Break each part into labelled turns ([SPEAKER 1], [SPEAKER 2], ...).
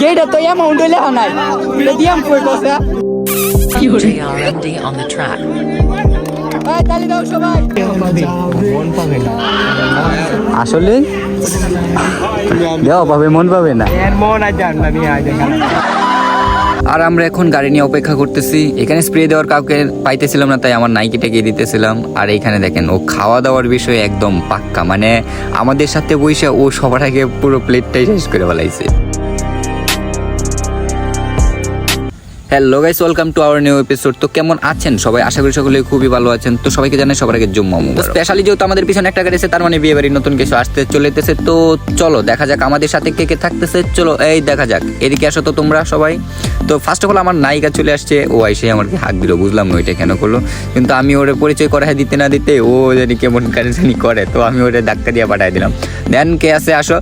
[SPEAKER 1] গেইটা তো অ্যামাউন্ট হইলে নাই। এটা দিয়াম কই কসা
[SPEAKER 2] JRMD on the track.
[SPEAKER 3] আসলে, দেওয়া পাবে, মন পাবে না। আর আমরা এখন গাড়ি নিয়ে অপেক্ষা করতেছি। এখানে স্প্রে দেওয়ার কাউকে পাইতেছিলাম না, তাই আমার নাইকিটা গিয়ে দিতেছিলাম। আর এইখানে দেখেন, ও খাওয়া দাওয়ার বিষয়ে একদম পাক্কা। মানে আমাদের সাথে বসে ও সবার আগে পুরো প্লেটটাই শেষ করে ফেলাইছে। Hello guys welcome to our new episode তো কেমন আছেন সবাই? আশা করি সকলে খুবই ভালো আছেন। তো সবাইকে জানাই সবার আগে জুম্মা স্পেশালি যেহেতু আমাদের পিছনে একটা গাড়ি তার মানে বিয়ে বাড়ির নতুন কিছু আসতে চলেতেছে তো চলো, দেখা যাক আমাদের সাথে কে কে থাকতেছে। চলো, এই দেখা যাক। এদিকে আসো তো তোমরা সবাই। তো ফার্স্ট অফ অল আমার নায়িকা চলে আসছে। ও এসে আমাকে হাত দিল, বুঝলাম না ওইটা কেন করল। কিন্তু আমি ওরে পরিচয় করা দিতে না দিতে ও জানি কেমন কারেন্সানি করে, তো আমি ওরে ডাক্তার দিয়ে পাঠাই দিলাম। দেন কে আছে আসো।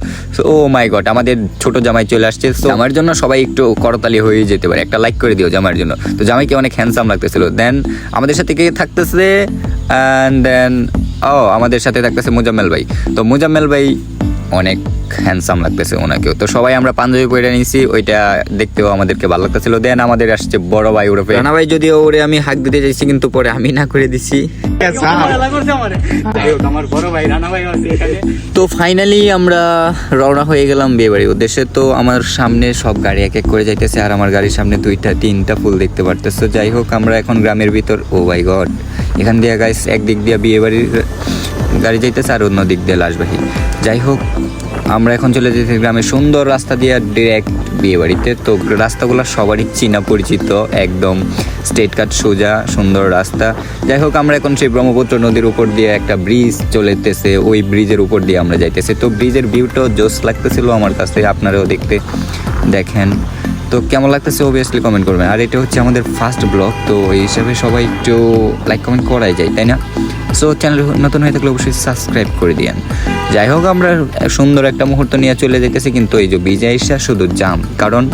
[SPEAKER 3] ও মাই গড আমাদের ছোট জামাই চলে আসছে। তো আমার জন্য সবাই একটু করতালি হয়ে যেতে পারে, একটা লাইক করে দিও জামাইয়ের জন্য। তো জামাইকে অনেক হ্যান্ডসাম লাগতেছিল। দেন আমাদের সাথে কে থাকতেছে? অ্যান্ড দেন ও আমাদের সাথে থাকতেছে মুজাম্মেল ভাই। তো মুজাম্মেল ভাই অনেক হ্যান্ডসাম লাগতেছে ওনাকেও। তো সবাই আমরা পাঞ্জাবি পরে নিয়েছি ওইটা দেখতেও আমাদেরকে ভালো লাগতেছিল। দেন আমাদের আসছে বড় ভাই ওরফে। রানা ভাই, যদিও ওরে আমি হাক দিতে চাইছি, কিন্তু পরে আমি না করে দিছি। তো ফাইনালি আমরা রওনা হয়ে গেলাম বিয়ে বাড়ির উদ্দেশ্যে। তো আমার সামনে সব গাড়ি এক এক করে যাইতেছে, আর আমার গাড়ির সামনে দুইটা, তিনটা ফুল দেখতে পারতেছো। যাই হোক, আমরা এখন গ্রামের ভিতর। Oh my god. এখান দিয়ে গাইস একদিক দিয়ে বিয়ে বাড়ির গাড়ি যাইতেছে আর অন্য দিক দিয়ে লাশবাহী যাই হোক, আমরা এখন চলে যেতে গ্রামের সুন্দর রাস্তা দিয়ে ডিরেক্ট বিয়ে বাড়িতে তো রাস্তাগুলো সবারই চীনা পরিচিত, একদম স্ট্রেট কাট সোজা, সুন্দর রাস্তা। যাই হোক, আমরা এখন সেই ব্রহ্মপুত্র নদীর উপর দিয়ে একটা ব্রিজ চলেতেছে। ওই ব্রিজের উপর দিয়ে আমরা যাইতেছি। তো ব্রিজের ভিউটাও জোস লাগতেছিল আমার কাছে আপনারাও দেখতে দেখেন। তো কেমন লাগতেছে অবভিয়াসলি কমেন্ট করবেন। আর এটা হচ্ছে আমাদের ফার্স্ট ব্লগ তো এই হিসাবে সবাই একটু লাইক কমেন্ট করাই যায়, তাই না? সো চ্যানেল নতুন হয়ে থাকলে অবশ্যই সাবস্ক্রাইব করে দিয়েন। যাই হোক, আমরা সুন্দর একটা মুহূর্ত নিয়ে চলে যেতেছি, কিন্তু এই যে বিজয় ইসা শুধু জাম কারণ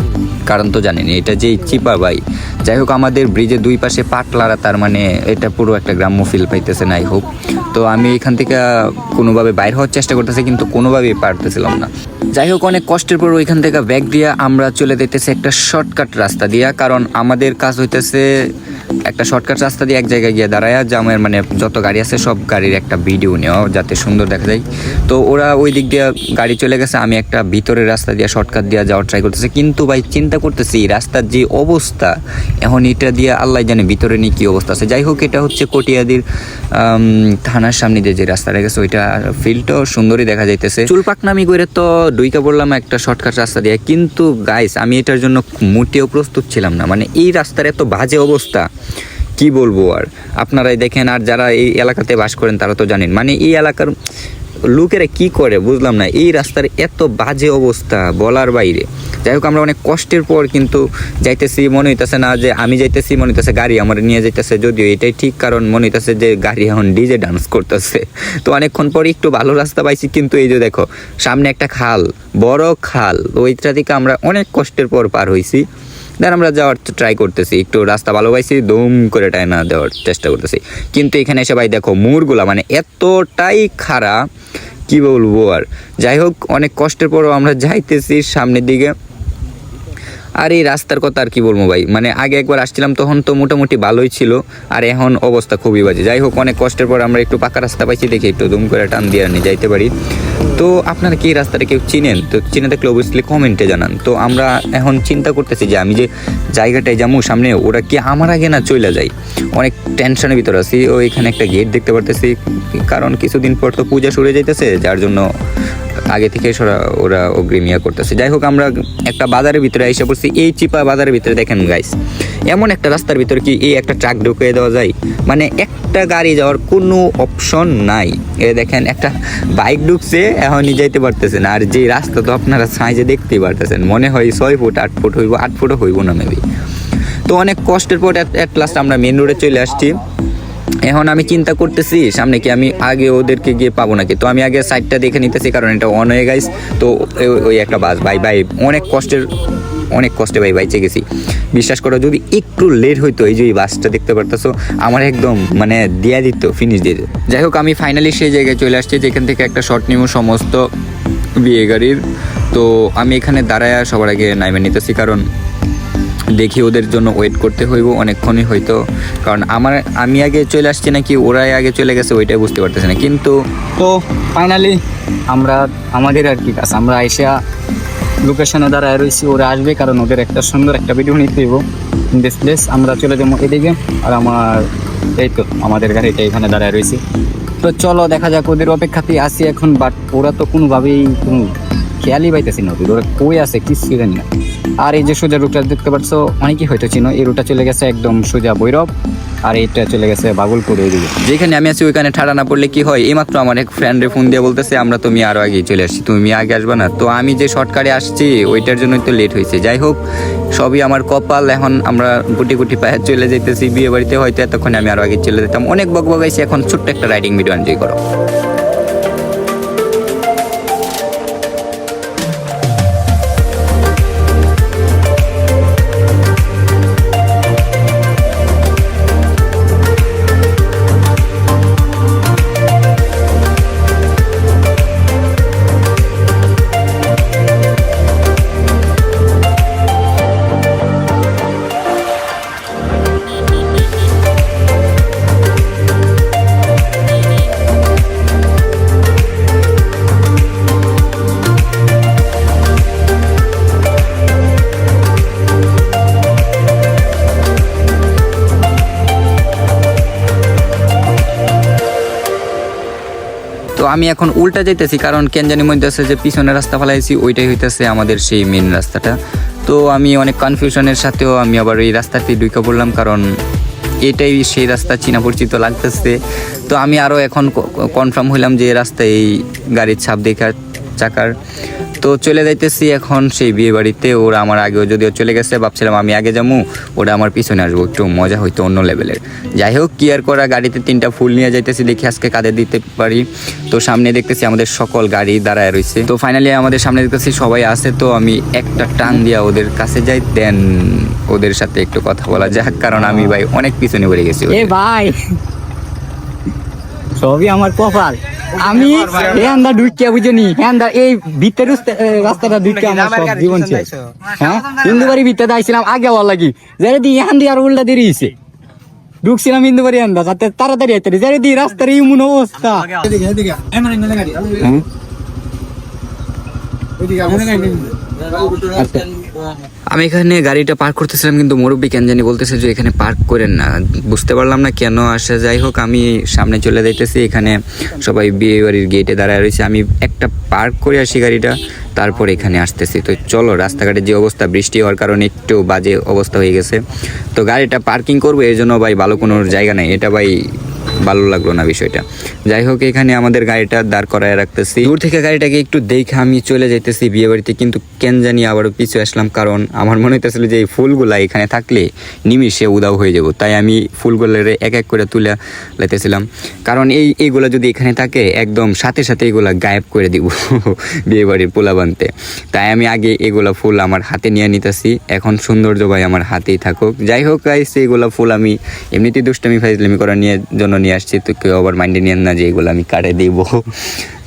[SPEAKER 3] কারণ তো জানেন এটা যে চিপা বাই। যাই হোক, আমাদের ব্রিজের দুই পাশে পাটলারা, তার মানে এটা পুরো একটা গ্রাম্য ফিল পাইতেছে না আই হোক তো আমি এখান থেকে কোনোভাবে বাইর হওয়ার চেষ্টা করতেছি, কিন্তু কোনোভাবেই পারতেছিলাম না। যাই হোক, অনেক কষ্টের পর ওইখান থেকে ব্যাগ দিয়া আমরা চলে যেতেছি একটা শর্টকাট রাস্তা দিয়া, কারণ আমাদের কাজ হইতেছে একটা শর্টকাট রাস্তা দিয়ে এক জায়গায় গিয়ে দাঁড়ায়, জামের মানে যত গাড়ি আছে সব গাড়ির একটা ভিডিও নেওয়া যাতে সুন্দর দেখা যায়। তো ওরা ওই দিক দিয়ে গাড়ি চলে গেছে, আমি একটা ভিতরের রাস্তা দিয়ে শর্টকাট দিয়ে যাওয়ার ট্রাই করতেছি। কিন্তু ভাই, চিন্তা করতেছি রাস্তার যে অবস্থা, এখন এটা দিয়ে আল্লাহ জানে ভিতরে নিয়ে কী অবস্থা আছে। যাই হোক, এটা হচ্ছে কটিয়াদির থানার সামনে দিয়ে যে রাস্তাটা গেছে, ওইটা ফিল্ডটাও সুন্দরই দেখা যাইতেছে। চুলপাকনামি করে তো ডুইকা পড়লাম একটা শর্টকাট রাস্তা দিয়ে। কিন্তু গাইস আমি এটার জন্য মোটেও প্রস্তুত ছিলাম না। মানে এই রাস্তার এত বাজে অবস্থা, কি বলব আর? আপনারাই দেখেন আর যারা এই এলাকাতে বাস করেন, তারা তো জানেন। মানে এই এলাকার লোকেরা কি করে, বুঝলাম না। এই রাস্তার এত বাজে অবস্থা, বলার বাইরে। যাই হোক, আমরা অনেক কষ্টের পর কিন্তু যাইতেছি। মনে হইতেছে না যে আমি যাইতেছি, মনে হইতেছে গাড়ি আমার নিয়ে যাইতেছে, যদিও এটাই ঠিক, কারণ মনে হইতেছে যে গাড়ি এখন ডিজে ডান্স করতেছে। তো অনেকক্ষণ পরে একটু ভালো রাস্তা পাইছি, কিন্তু এই যে দেখো, সামনে একটা খাল, বড় খাল ওইটা থেকে আমরা অনেক কষ্টের পর পার হইছি। দেন আমরা যাওয়ার ট্রাই করতেছি, একটু রাস্তা ভালো পাইছি, দুম করে টাইনা দেওয়ার চেষ্টা করতেছি। কিন্তু এখানে এসে ভাই দেখো, মুরগুলা মানে এতটাই খারাপ কি বলব আর? যাই হোক, অনেক কষ্টের পরও আমরা যাইতেছি সামনের দিকে। আর এই রাস্তার কথা আর কি বলব ভাই? মানে আগে একবার আসছিলাম, তখন তো মোটামুটি ভালোই ছিল। আর এখন অবস্থা খুবই বাজে। যাই হোক, অনেক কষ্টের পর আমরা একটু পাকা রাস্তা পাইছি, দেখি একটু দুম করে টান দিয়ে নিয়ে যাইতে পারি। তো আপনারা কি রাস্তাটা কেউ চিনেন? তো চিনে থাকলে অবভিয়াসলি কমেন্টে জানান। তো আমরা এখন চিন্তা করতেছি যে আমি যে জায়গাটায় যাব সামনে, ওরা কি আমার আগে না চলে যায়? অনেক টেনশনের ভিতরে আছি। ও এখানে একটা গেট দেখতে পারতেছি। কারণ কিছুদিন পর তো পূজা সরে যাইতেছে, যার জন্য আগে থেকে ওরা ওরা অগ্রিমিয়া করতেছে। যাই হোক, আমরা একটা বাজারের ভিতরে এসে পড়ছি। এই চিপা বাজারের ভিতরে দেখেন গাইস এমন একটা রাস্তার ভিতরে কি এই একটা ট্রাক ঢুকিয়ে দেওয়া যায়? মানে একটা গাড়ি যাওয়ার কোনো অপশন নাই। এ দেখেন, একটা বাইক ঢুকছে এখনই যাইতে পারতেছে না। আর যে রাস্তা তো আপনারা সাইজে দেখতেই পারতেছেন। মনে হয় ছয় ফুট, আট ফুট হইব, আট ফুটও হইব না মেবি তো অনেক কষ্টের পর অ্যাট লাস্ট আমরা মেন রোডে চলে আসছি। এখন আমি চিন্তা করতেছি, সামনে কি আমি আগে ওদেরকে গিয়ে পাবো নাকি? তো আমি আগে সাইডটা দেখে নিতেছি, কারণ এটা অন হয়ে গাইস তো ওই- একটা বাস, ভাই ভাই, অনেক কষ্টের, অনেক কষ্টে ভাই বাইচে গেছি বিশ্বাস করো, যদি একটু লেট হইতো এই যে এই বাসটা দেখতে পারতেছো, আমার একদম মানে দিয়া দিত ফিনিশ দিয়ে। যাই হোক, আমি ফাইনালি সেই জায়গায় চলে আসছি, যেখান থেকে একটা শর্ট নিব সমস্ত বিয়ে গাড়ির। তো আমি এখানে দাঁড়ায় সবার আগে নাইমে নিতেছি, কারণ দেখি ওদের জন্য ওয়েট করতে হইব অনেকক্ষণই হয়তো। কারণ আমার, আমি আগে চলে আসছি নাকি ওরাই আগে চলে গেছে ওইটাই বুঝতে পারতেছে না। কিন্তু
[SPEAKER 1] তো ফাইনালি আমরা, আমাদের আর কি কাজ। আমরা আইসা লোকেশনে দাঁড়ায় রয়েছি ওরা আসবে কারণ ওদের একটা সুন্দর একটা ভিডিও নিতে হইব দিস প্লেস আমরা চলে যাব এদিকে আর আমার, এই তো আমাদের গাড়িটা এখানে দাঁড়ায় রয়েছি তো চলো দেখা যাক ওদের অপেক্ষাতেই আসি এখন বাট ওরা তো কোনোভাবেই কোনো খেয়ালই পাইতেছি না ওরা কই আছে কি ছিলেন না। আর এই যে সোজা রুটটা দেখতে পাচ্ছ, অনেকেই হয়তো চিনো, এই রুটটা চলে গেছে একদম সোজা বৈরব আর এইটা চলে গেছে বাগুলপুর ওইদিকে
[SPEAKER 3] যেখানে আমি আছি ওইখানে ঠাড়া না পড়লে কি হয়? এইমাত্র আমার এক ফ্রেন্ডে ফোন দিয়ে বলতেছে, আমরা তুমি আরও আগে চলে আসছি, তুমি আগে আসবে না? তো আমি যে শর্টকাটে আসছি, ওইটার জন্যই তো লেট হয়েছে। যাই হোক, সবই আমার কপাল, এখন আমরা গুটি গুটি পায়ে চলে যেতেছি বিয়ে বাড়িতে হয়তো এতক্ষণে আমি আরও আগে চলে যেতাম। অনেক বক বগাইছি এখন ছোট্ট একটা রাইডিং ভিডিও এনজয় করো। আমি এখন উল্টা যাইতেছি, কারণ কেন জানি মধ্যে আছে যে পিছনে রাস্তা ফেলাইছি, ওইটাই হইতেছে আমাদের সেই মেন রাস্তাটা। তো আমি অনেক কনফিউশনের সাথেও আমি আবার এই রাস্তাটি ঢুকে পড়লাম, কারণ এটাই সেই রাস্তা চীনা পরিচিত লাগতেছে। তো আমি আরও এখন কনফার্ম হইলাম যে এই রাস্তায় এই গাড়ির ছাপ দেখার চাকার। তো চলে যাইতেছি এখন সেই বিয়ে বাড়িতে ওরা আমার আগেও যদিও চলে গেছে ভাবছিলাম আমি আগে যাব ওরা আমার পিছনে আসব একটু মজা হইতো অন্য লেভেলের। যাই হোক কি আর করা গাড়িতে তিনটা ফুল নিয়ে যাইতেছি দেখি আজকে কাঁধে দিতে পারি। তো সামনে দেখতেছি আমাদের সকল গাড়ি দাঁড়ায় রয়েছে তো ফাইনালি আমাদের সামনে দেখতেছি সবাই আছে তো আমি একটা টান দিয়া ওদের কাছে যাই দেন ওদের সাথে একটু কথা বলা যাক কারণ আমি ভাই অনেক পিছনে পড়ে গেছি
[SPEAKER 1] ভাই। সবই আমার কপাল। আমি হ্যান্ডা ঢুকিয়া বুঝনি। হ্যান্ডা এই ভিতরে রাস্তাটা ঢুকিয়া আমার সব জীবন শেষ। হ্যাঁ? হিন্দু বাড়ি ভিতরে আইছিলাম আগে হওয়ার লাগি। যারা দি হ্যান দিয়ে আর উল্টা দেরিয়েছে ঢুকছিলাম হিন্দু বাড়ি হ্যান্ডা যাতে তাড়াতাড়ি আইতে যারা দি রাস্তার এমন অবস্থা। হ্যাঁ? আচ্ছা।
[SPEAKER 3] আমি এখানে গাড়িটা পার্ক করতেছিলাম, কিন্তু মুরব্বী কেন জানি বলতেছে যে এখানে পার্ক করেন না। বুঝতে পারলাম না কেন আসা। যাই হোক, আমি সামনে চলে যাইতেছি। এখানে সবাই বিয়ে বাড়ির গেটে দাঁড়ায় রয়েছে। আমি একটা পার্ক করে আসি গাড়িটা, তারপর এখানে আসতেছি। তো চলো রাস্তাঘাটের যে অবস্থা, বৃষ্টি হওয়ার কারণে একটু বাজে অবস্থা হয়ে গেছে। তো গাড়িটা পার্কিং করব, এর জন্য ভাই ভালো কোনো জায়গা নেই। এটা ভাই ভালো লাগল না বিষয়টা। যাই হোক, এখানে আমাদের গাড়িটা দাঁড় করায় রাখতেছি। দূর থেকে গাড়িটাকে একটু দেখে আমি চলে যাইতেছি বিয়ে বাড়িতে, কিন্তু কেন জানি আবারও পিছু আসলাম, কারণ আমার মনে হইতেছিল যে এই ফুলগুলা এখানে থাকলে নিমিশে উদাও হয়ে যাব। তাই আমি ফুলগুলোর এক এক করে তুলে লাইতেছিলাম। কারণ এই, এইগুলা যদি এখানে থাকে, একদম সাথে সাথে এগুলা গায়েব করে দিব বিয়ে বাড়ির পোলা বানতে। তাই আমি আগে এগুলা ফুল আমার হাতে নিয়ে নিতেছি। এখন সৌন্দর্য ভাই আমার হাতেই থাকুক। যাই হোক গাইস এইগুলা ফুল আমি এমনিতেই দুষ্টামি ফাইজলামি করা নিয়ে জন্য নিয়ে আসছি তো কেউ আবার মাইন্ডে নিয়েন না যে এগুলো আমি কাটে দিব।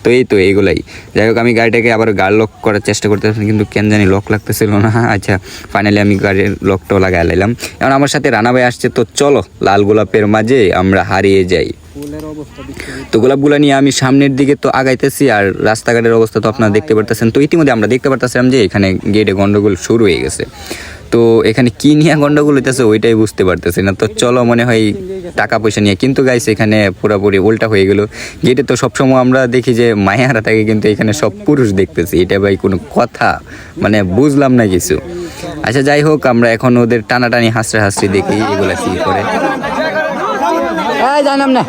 [SPEAKER 3] তো এই তো এগুলাই যাই হোক আমি গাড়িটাকে আবার গাড় লক করার চেষ্টা করতেছিলাম কিন্তু কেন জানি লক লাগতেছিল না। আচ্ছা ফাইনালি আমি গাড়ির লকটাও লাগাই লাইলাম এখন আমার সাথে রানা ভাই আসছে তো চলো লাল গোলাপের মাঝে আমরা হারিয়ে যাই। তো গোলাপগুলো নিয়ে আমি সামনের দিকে তো আগাইতেছি আর রাস্তাঘাটের অবস্থা তো আপনারা দেখতে পারতেছেন। তো ইতিমধ্যে আমরা দেখতে পারতেছিলাম যে এখানে গেটে গন্ডগোল শুরু হয়ে গেছে। তো এখানে কি নিয়ে গন্ডগোল হইতেছে ওইটাই বুঝতে পারতেছি না। তো চলো মনে হয় টাকা পয়সা নিয়ে। কিন্তু গাইস এখানে পুরোপুরি উল্টা হয়ে গেল। গেটে তো সবসময় আমরা দেখি যে মায়ারা থাকে কিন্তু এখানে সব পুরুষ দেখতেছি। এটা ভাই কোনো কথা মানে বুঝলাম না কিছু। আচ্ছা যাই হোক আমরা এখন ওদের টানাটানি হাসতে হাসতে দেখি এগুলা কি করে।
[SPEAKER 1] জানাম না।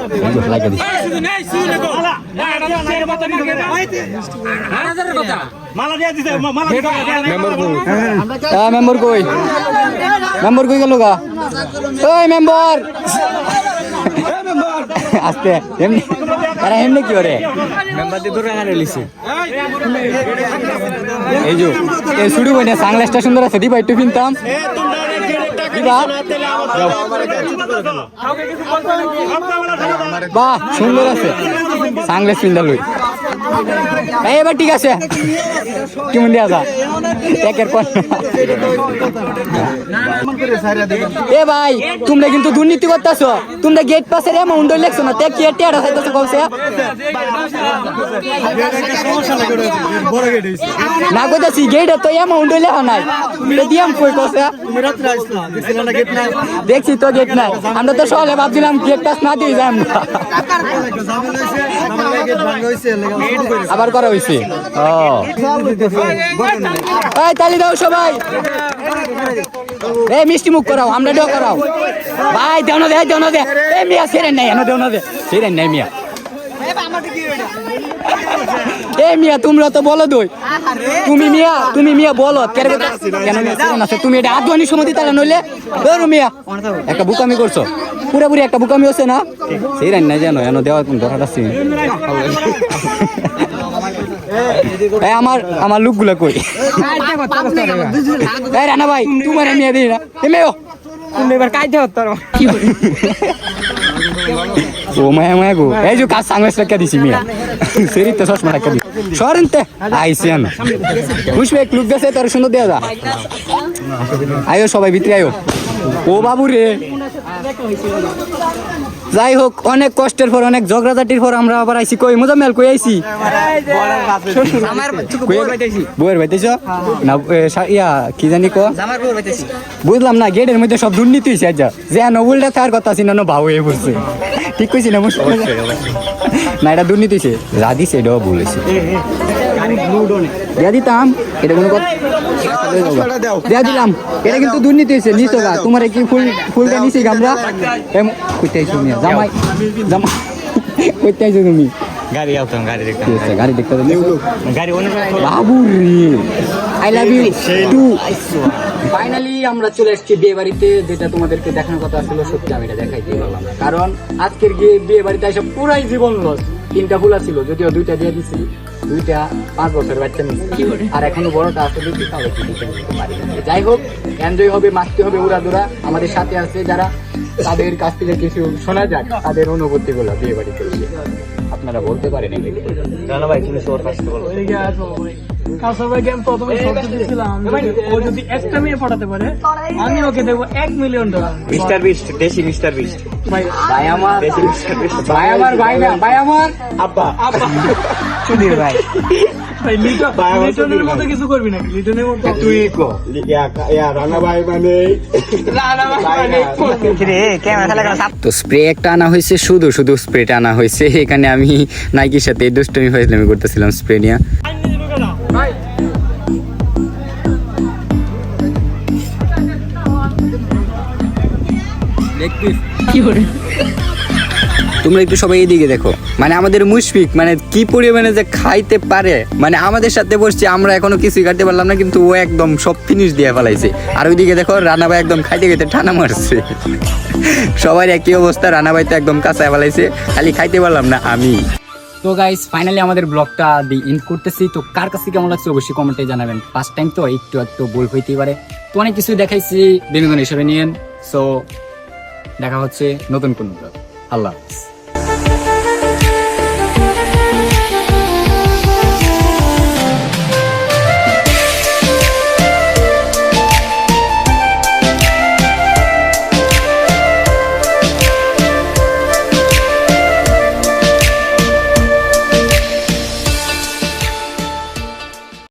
[SPEAKER 1] মেম্বার কই মেম্বার গা ওই মেম্বার আস্তে এমনি তারা এমনি কি আনে লিছে এই যে এই শুরু বইনা সাংলাসটা সুন্দর আছে দিবা একটু কিনতাম বাহ সুন্দর আছে। সাংলাস পিন্দা লই এবার ঠিক আছে। কেমন দেওয়া যা একের পর এ ভাই, তোমরা কিন্তু দুর্নীতি করতেছো। তোমরা গেট পাসের অ্যামাউন্ট লেখছো না? তে কি টেড়া খাইতেছো কমছে না কইতাছি গেট তো অ্যামাউন্ট লেখা নাই। দিয়াম কই কইছে দেখছি তো গেট নাই। আমরা তো সকালে ভাবছিলাম গেট পাস না দিয়ে যাই আমরা। আবার করা হয়েছে এই তালি দাও সবাই। এই মিষ্টি মুখ করাও আমরা দেও করাও। ভাই দেও না দে দেও না দে। এই মিয়া সেরেন নাই এনো দেও না দে। সেরেন নাই মিয়া। এই মিয়া তোমরা তো বলো দই। তুমি মিয়া তুমি মিয়া বলো। কেন কেন আছে তুমি এটা আদওয়ানি সমিতি তারা নইলে ধরো মিয়া। একটা বুকামি করছ। পুরোপুরি একটা বুকামি হচ্ছে না? সেরেন নাই জানো এনো দেওয়া দরকার আছে? এই আমার আমার লুকগুলো কই? এই রানা ভাই, তোমার নিয়ে দিই না। এমেও তুমি এবার কাইতে হতো ও মায়া মায়া গো। এই যে কাজ সাংবাস রেখে দিছি মিয়া। সেরি তো চশমা রেখে দিছি। সরেনতে আইসি আনো। বুঝবে, এক লুক গেছে, তোর সুন্দর দেওয়া যা। আয়ো সবাই ভিতরে আয়ো। ও বাবু রে। যাই হোক অনেক কষ্টের পর অনেক ঝগড়াঝাটির পর আমরা আবার আইছি। কই মোজাম্মেল কই আইছি? বউয়ের বাইতেছ না ইয়া কি জানি কো? বুঝলাম না গেটের মধ্যে সব দুর্নীতি হয়েছে আজ যে নবুলটা তার কথা ছিল না ভাও হয়ে পড়ছে ঠিক কইছি না না এটা দুর্নীতি হয়েছে দিছে এটাও ভুল হয়েছে দিয়া দিতাম এটা কোনো কথা দিয়া দিলাম। এটা কিন্তু দুর্নীতি হয়েছে গা। তোমার কি ফুল ফুলটা নিছি আমরা কইতে আইছো জামাই জামাই কইতে আইছো তুমি?
[SPEAKER 4] গাড়ি আউতাম গাড়ি দেখতাম
[SPEAKER 1] গাড়ি দেখতে
[SPEAKER 4] গাড়ি অনেক
[SPEAKER 1] বাবু I love you too finally আমরা চলে এসেছি বিয়ে বাড়িতে যেটা তোমাদেরকে দেখানোর কথা ছিল সত্যি আমি এটা দেখাইতে পারলাম। কারণ আজকের গিয়ে বিয়ে বাড়িতে এসে পুরাই জীবন লস তিনটা ফুলা ছিল যদিও দুইটা দিয়ে দিছি। দুইটা পাঁচ বছর বাচ্চা নিচ্ছে আর এখনও বড়টা আছে দেখি তাহলে কি দিতে পারি যাই হোক এনজয় হবে মাস্তি হবে উড়া দুরা আমাদের সাথে আছে যারা তাদের কাছ থেকে কিছু শোনা যাক তাদের অনুভূতি গুলো বিয়ে বাড়িতে। করছে আপনারা বলতে পারেন এগুলো।
[SPEAKER 4] ভাই তুমি সবার থেকে বলো।
[SPEAKER 5] কাউসারভাইকে আমি প্রথমে শর্ত দিয়েছিলাম ও যদি একটা মেয়ে পটাতে পারে আমি ওকে দেবো এক মিলিয়ন ডলার
[SPEAKER 4] মিস্টার বিস্ট দেশি মিস্টার বিস্ট
[SPEAKER 5] ভাই
[SPEAKER 1] ভাই আমার
[SPEAKER 4] দেশি মিস্টার বিস্ট
[SPEAKER 1] ভাই আমার ভাই না ভাই আমার।
[SPEAKER 4] আব্বা
[SPEAKER 1] সুধীর ভাই।
[SPEAKER 5] ভাই লিটন লিটনের মতো কিছু করবি নাকি? লিটনের মতো
[SPEAKER 4] তুই কো। রানা ভাই মানে
[SPEAKER 3] তো স্প্রে একটা আনা হয়েছে শুধু শুধু স্প্রেটা আনা হয়েছে। এখানে আমি নাইকির সাথে দুষ্টমি ফাইজলামি করতেছিলাম স্প্রে নিয়ে। তোমরা একটু সবাই এদিকে দেখো। মানে আমাদের মুশফিক মানে কি পরিমাণে যে খাইতে পারে মানে আমাদের সাথে বসছে আমরা এখনও কিছুই কাটতে পারলাম না কিন্তু ও একদম সব ফিনিশ দিয়ে ফেলাইছে। আর ওইদিকে দেখো রানাভাই একদম খাইতে খাইতে ঠানা মারছে। সবার একই অবস্থা রানাভাই তো একদম কাঁচায় ফেলাইছে খালি খাইতে পারলাম না আমি।
[SPEAKER 1] তো গাইস ফাইনালি আমাদের ব্লগটা দি ইন করতেছি। তো কার কাছে কেমন লাগছে অবশ্যই কমেন্টে জানাবেন। ফার্স্ট টাইম তো একটু একটু ভুল হইতেই পারে। তো অনেক কিছু দেখাইছি বিনোদন হিসেবে নিয়েন। সো দেখা হচ্ছে নতুন কোন আল্লাহ হাফিজ।